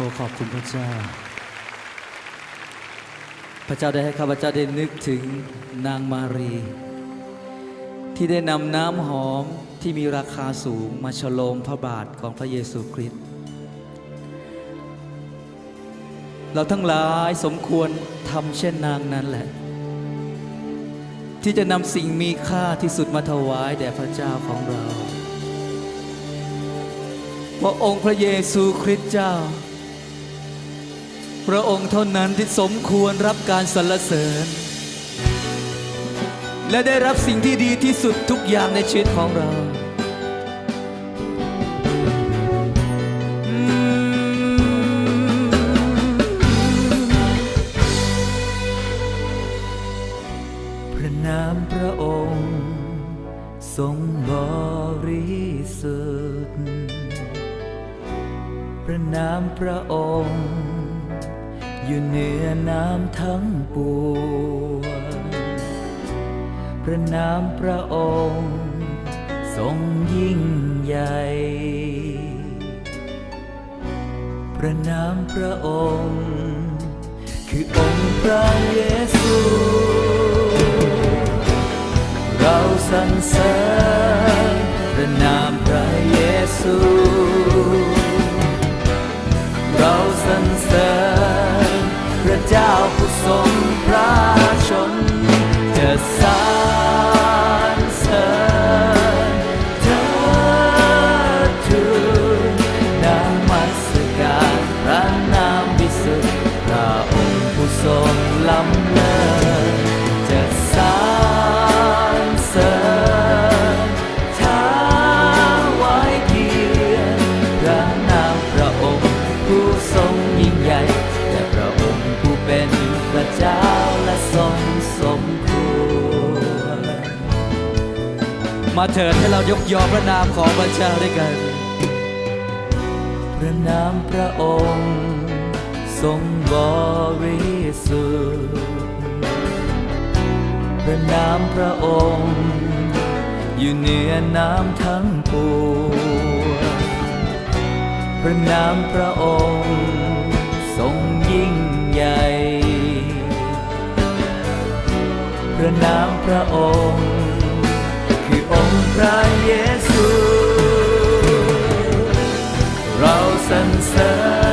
อ้ขอบคุณพระเจ้า พระเจ้าได้ให้ข้าพเจ้าได้นึกถึงนางมารี ที่ได้นำน้ำหอมที่มีราคาสูงมาฉโลมพระบาทของพระเยซูคริสต์เราทั้งหลายสมควรทำเช่นนางนั้นแหละ ที่จะนำสิ่งมีค่าที่สุดมาถวายแด่พระเจ้าของเราพราะองค์พระเยซูคริสต์เจ้า พระองค์เท่านั้นที่สมควรรับการสรรเสริญ และได้รับสิ่งที่ดีที่สุดทุกอย่างในชีวิตของเราพระนามพระองค์ทรงบริสุทธิ์ พระนามพระองค์ อยู่เหนือน้ำทั้งปวงพระนามพระองค์ ทรงยิ่งใหญ่ พระนามพระองค์ คือองค์พระเยซู เราสรรเสริญพระนามพระเยซู เจ้ มาเถิดให้เรายกยอพระนามของพระเจ้าด้วยกัน พระนามพระองค์ ทรงบริสุทธิ์พระนามพระองค์ อยู่เหนือน้ำทั้งปวงพระนามพระองค์ ทรงยิ่งใหญ่ พระนามพระองค์ สรรเสริญ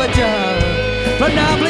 พระเจ้าพระนามพระ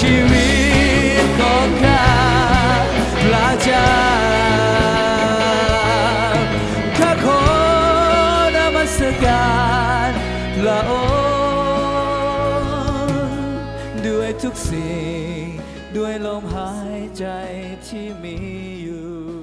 ชีวิตของข้าพระเจ้าข้าขอนมัสการพระองค์ด้วยทุกสิ่ง ด้วยลมหายใจที่มีอยู่